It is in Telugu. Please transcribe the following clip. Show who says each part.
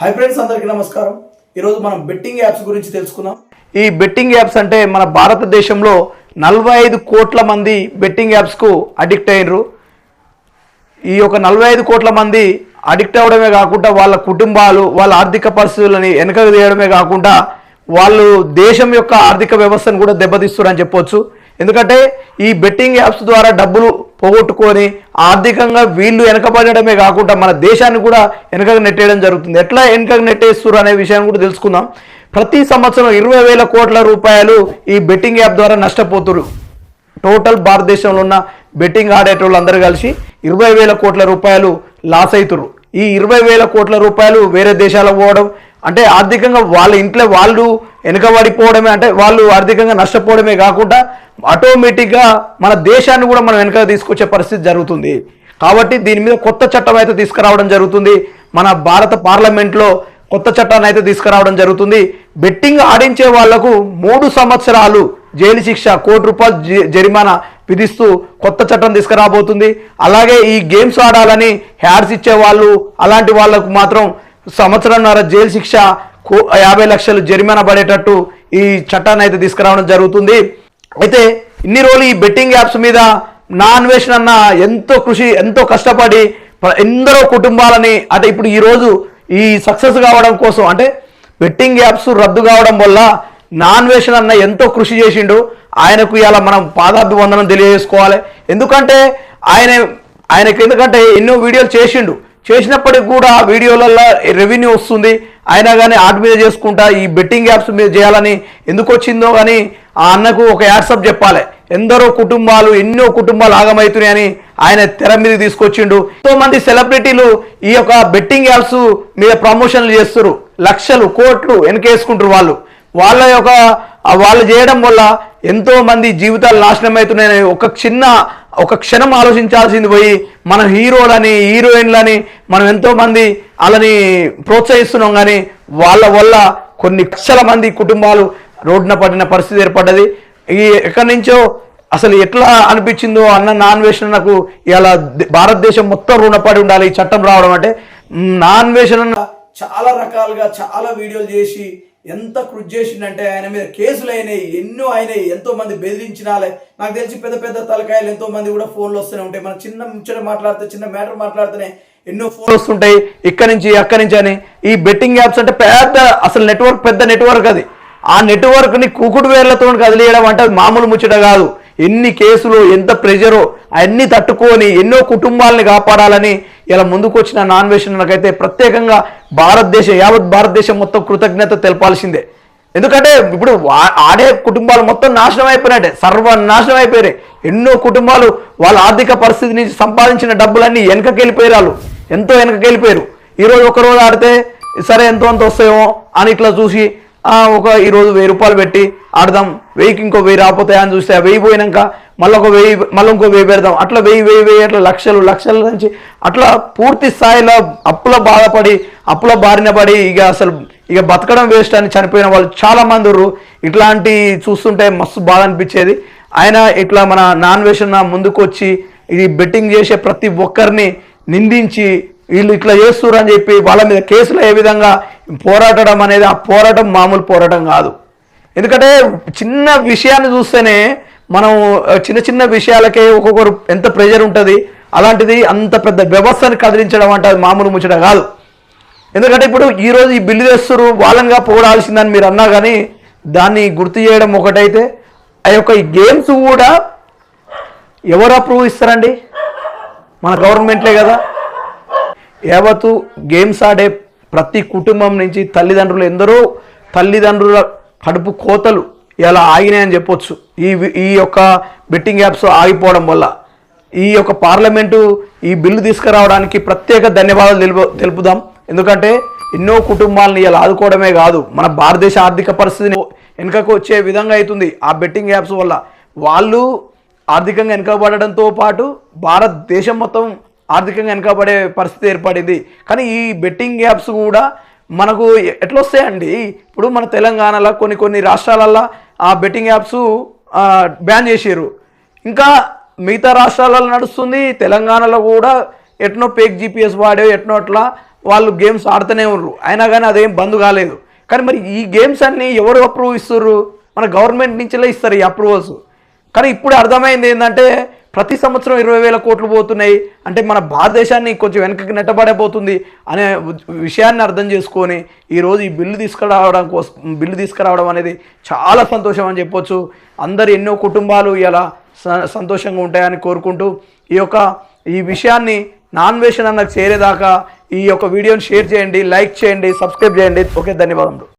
Speaker 1: హాయ్ ఫ్రెండ్స్ అందరికీ నమస్కారం. ఈరోజు మనం బెట్టింగ్ యాప్స్ గురించి తెలుసుకుందాం.
Speaker 2: ఈ బెట్టింగ్ యాప్స్ అంటే మన భారతదేశంలో నలభై ఐదు కోట్ల మంది బెట్టింగ్ యాప్స్కు అడిక్ట్ అయినరు. ఈ యొక్క నలభై ఐదు కోట్ల మంది అడిక్ట్ అవ్వడమే కాకుండా వాళ్ళ కుటుంబాలు వాళ్ళ ఆర్థిక పరిస్థితులని వెనకకు తీయడమే కాకుండా వాళ్ళు దేశం యొక్క ఆర్థిక వ్యవస్థను కూడా దెబ్బతీస్తున్నారని చెప్పొచ్చు. ఎందుకంటే ఈ బెట్టింగ్ యాప్స్ ద్వారా డబ్బులు పోగొట్టుకొని ఆర్థికంగా వీళ్ళు వెనకబడడమే కాకుండా మన దేశాన్ని కూడా వెనకకు నెట్టేయడం జరుగుతుంది. ఎట్లా వెనకకు నెట్టేస్తున్నారు అనే విషయాన్ని కూడా తెలుసుకుందాం. ప్రతి సంవత్సరం ఇరవై వేల కోట్ల రూపాయలు ఈ బెట్టింగ్ యాప్ ద్వారా నష్టపోతురు టోటల్ భారతదేశంలో ఉన్న బెట్టింగ్ ఆడేటోళ్ళందరూ కలిసి ఇరవై వేల కోట్ల రూపాయలు లాస్ అవుతురు ఈ ఇరవై వేల కోట్ల రూపాయలు వేరే దేశాలకు పోవడం అంటే ఆర్థికంగా వాళ్ళ ఇంట్లో వాళ్ళు వెనుకబడిపోవడమే అంటే వాళ్ళు ఆర్థికంగా నష్టపోవడమే కాకుండా ఆటోమేటిక్గా మన దేశాన్ని కూడా మనం వెనక తీసుకొచ్చే పరిస్థితి జరుగుతుంది. కాబట్టి దీని మీద కొత్త చట్టం అయితే తీసుకురావడం జరుగుతుంది. మన భారత పార్లమెంట్లో కొత్త చట్టాన్ని అయితే తీసుకురావడం జరుగుతుంది. బెట్టింగ్ ఆడించే వాళ్ళకు మూడు సంవత్సరాలు జైలు శిక్ష కోటి రూపాయలు జ- జరిమానా విధిస్తూ కొత్త చట్టం తీసుకురాబోతుంది. అలాగే ఈ గేమ్స్ ఆడాలని హ్యాడ్స్ ఇచ్చే వాళ్ళు అలాంటి వాళ్ళకు మాత్రం సంవత్సరంన్నర జైలు శిక్ష యాభై లక్షలు జరిమానా పడేటట్టు ఈ చట్టాన్ని అయితే తీసుకురావడం జరుగుతుంది. అయితే ఇన్ని రోజులు ఈ బెట్టింగ్ యాప్స్ మీద నా అన్వేషణ అన్న ఎంతో కృషి ఎంతో కష్టపడి ఎందరో కుటుంబాలని అంటే ఇప్పుడు ఈరోజు ఈ సక్సెస్ కావడం కోసం అంటే బెట్టింగ్ యాప్స్ రద్దు కావడం వల్ల నాన్వేషన్ అన్న ఎంతో కృషి చేసిండు. ఆయనకు ఇలా మనం పాదాభివందనం తెలియజేసుకోవాలి. ఎందుకంటే ఆయన ఆయనకు ఎందుకంటే ఎన్నో వీడియోలు చేసిండు. చేసినప్పటికి కూడా ఆ వీడియోలలో రెవెన్యూ వస్తుంది. అయినా కానీ ఆర్ట్ మీద చేసుకుంటా ఈ బెట్టింగ్ యాప్స్ మీద చేయాలని ఎందుకు వచ్చిందో కానీ ఆ అన్నకు ఒక యాడ్సప్ చెప్పాలి. ఎందరో కుటుంబాలు ఎన్నో కుటుంబాలు ఆగమవుతున్నాయని ఆయన తెర మీద తీసుకొచ్చిండు. ఎంతో మంది సెలబ్రిటీలు ఈ యొక్క బెట్టింగ్ యాప్స్ మీద ప్రమోషన్లు చేస్తారు లక్షలు కోట్లు వెనకేసుకుంటారు వాళ్ళు. వాళ్ళ యొక్క వాళ్ళు చేయడం వల్ల ఎంతో మంది జీవితాలు నాశనం అవుతున్నాయని ఒక చిన్న ఒక క్షణం ఆలోచించాల్సింది పోయి మన హీరోలని హీరోయిన్లని మనం ఎంతోమంది వాళ్ళని ప్రోత్సహిస్తున్నాం కానీ వాళ్ళ వల్ల కొన్ని లక్షల మంది కుటుంబాలు రోడ్డున పడిన పరిస్థితి ఏర్పడ్డది. ఈ ఎక్కడి నుంచో అసలు ఎట్లా అనిపించిందో అన్న నాన్ వేషన్ నాకు ఇలా భారతదేశం మొత్తం రుణపడి ఉండాలి ఈ చట్టం రావడం అంటే నాన్
Speaker 1: చాలా రకాలుగా చాలా వీడియోలు చేసి ఎంత కృషి చేసిండంటే ఆయన మీద కేసులు అయినాయి ఎన్నో అయినాయి ఎంతో మంది బెదిరించినాలే. నాకు తెలిసి పెద్ద పెద్ద తలకాయలు ఎంతో మంది కూడా ఫోన్లు వస్తూనే ఉంటాయి. మనం చిన్న ముచ్చట మాట్లాడితే చిన్న మ్యాటర్ మాట్లాడితేనే ఎన్నో ఫోన్
Speaker 2: వస్తుంటాయి. ఇక్కడ నుంచి అక్కడి నుంచి అని. ఈ బెట్టింగ్ యాప్స్ అంటే పెద్ద అసలు నెట్వర్క్ పెద్ద నెట్వర్క్ అది. ఆ నెట్వర్క్ని కూకుడు వేర్లతో కదిలేయడం అంటే మామూలు ముచ్చట కాదు. ఎన్ని కేసులు ఎంత ప్రెజరో అవన్నీ తట్టుకొని ఎన్నో కుటుంబాలని కాపాడాలని ఇలా ముందుకు వచ్చిన నాన్ నాకైతే ప్రత్యేకంగా భారతదేశం యావత్ భారతదేశం మొత్తం కృతజ్ఞత తెలపాల్సిందే. ఎందుకంటే ఇప్పుడు వా- ఆడే కుటుంబాలు మొత్తం నాశనం అయిపోయినట్టే సర్వనాశనం అయిపోయాయి ఎన్నో కుటుంబాలు వాళ్ళ ఆర్థిక పరిస్థితి నుంచి సంపాదించిన డబ్బులన్నీ వెనకకెళ్ళిపోయారు వాళ్ళు ఎంతో వెనకకెళ్ళిపోయారు. ఈరోజు ఒకరోజు ఆడితే సరే ఎంతో అంత వస్తాయేమో అని ఇట్లా చూసి ఒక ఈరోజు వెయ్యి రూపాయలు పెట్టి ఆడదాం వెయ్యికి ఇంకో వెయ్యి రాకపోతాయి అని చూస్తే వెయ్యి పోయినాక మళ్ళీ ఒక వెయ్యి మళ్ళీ ఇంకో వెయ్యి పెడదాం. అట్లా వెయ్యి వెయ్యి వెయ్యి అట్లా లక్షలు లక్షల నుంచి అట్లా పూర్తి స్థాయిలో అప్పుల బాధపడి అప్పుల బారిన పడి ఇక అసలు ఇక బతకడం వేస్ట్ అని చనిపోయిన వాళ్ళు చాలా మంది ఉర్రు. ఇట్లాంటి చూస్తుంటే మస్తు బాధ అనిపించేది. ఆయన ఇట్లా మన నాన్ వేషన్ ముందుకు వచ్చి ఇది బెట్టింగ్ చేసే ప్రతి ఒక్కరిని నిందించి వీళ్ళు ఇట్లా చేస్తున్నారు అని చెప్పి వాళ్ళ మీద కేసులు ఏ విధంగా పోరాటం అనేది ఆ పోరాటం మామూలు పోరాటం కాదు. ఎందుకంటే చిన్న విషయాన్ని చూస్తేనే మనం చిన్న చిన్న విషయాలకే ఒక్కొక్కరు ఎంత ప్రెజర్ ఉంటుంది అలాంటిది అంత పెద్ద వ్యవస్థను కదిలించడం అంటే అది మామూలు ముచ్చట కాదు. ఎందుకంటే ఇప్పుడు ఈరోజు ఈ బిల్లు తెస్తారు వాళ్ళనిగా పోడాల్సిందని మీరు అన్నా కానీ దాన్ని గుర్తు చేయడం ఒకటైతే ఆ యొక్క ఈ గేమ్స్ కూడా ఎవరు అప్రూవ్ ఇస్తారండి? మన గవర్నమెంట్లే కదా. యావత్తు గేమ్స్ ఆడే ప్రతి కుటుంబం నుంచి తల్లిదండ్రులు ఎందరో తల్లిదండ్రుల కడుపు కోతలు ఇలా ఆగినాయని చెప్పొచ్చు. ఈ ఈ యొక్క బెట్టింగ్ యాప్స్ ఆగిపోవడం వల్ల. ఈ యొక్క పార్లమెంటు ఈ బిల్లు తీసుకురావడానికి ప్రత్యేక ధన్యవాదాలు తెలుపు తెలుపుదాం. ఎందుకంటే ఎన్నో కుటుంబాలను ఇలా ఆదుకోవడమే కాదు. మన భారతదేశ ఆర్థిక పరిస్థితిని వెనుకకు వచ్చే విధంగా అవుతుంది ఆ బెట్టింగ్ యాప్స్ వల్ల. వాళ్ళు ఆర్థికంగా వెనుకబడడంతో పాటు భారతదేశం మొత్తం ఆర్థికంగా వెనకబడే పరిస్థితి ఏర్పడింది. కానీ ఈ బెట్టింగ్ యాప్స్ కూడా మనకు ఎట్లా వస్తాయండి? ఇప్పుడు మన తెలంగాణలో కొన్ని కొన్ని రాష్ట్రాలల్లో ఆ బెట్టింగ్ యాప్స్ బ్యాన్ చేసారు ఇంకా మిగతా రాష్ట్రాలలో నడుస్తుంది. తెలంగాణలో కూడా ఎట్నో పేక్ జీపీఎస్ వాడే ఎట్నో అట్లా వాళ్ళు గేమ్స్ ఆడుతూనే ఉన్నారు అయినా కానీ అదేం బంద్ కాలేదు. కానీ మరి ఈ గేమ్స్ అన్నీ ఎవరు అప్రూవ్ ఇస్తుర్రు? మన గవర్నమెంట్ నుంచిలే ఇస్తారు ఈ అప్రూవల్స్. కానీ ఇప్పుడు అర్థమైంది ఏంటంటే ప్రతి సంవత్సరం ఇరవై వేల కోట్లు పోతున్నాయి. అంటే మన భారతదేశాన్ని కొంచెం వెనకకి నెట్టబడబోతుంది అనే విషయాన్ని అర్థం చేసుకొని ఈరోజు ఈ బిల్లు తీసుకురావడం కోసం బిల్లు తీసుకురావడం అనేది చాలా సంతోషం అని చెప్పొచ్చు. అందరు ఎన్నో కుటుంబాలు ఇలా స- సంతోషంగా ఉంటాయని కోరుకుంటూ ఈ యొక్క ఈ విషయాన్ని నాన్ వేషన్ అన్నకు చేరేదాకా ఈ యొక్క వీడియోని షేర్ చేయండి లైక్ చేయండి సబ్స్క్రైబ్ చేయండి. ఓకే ధన్యవాదములు.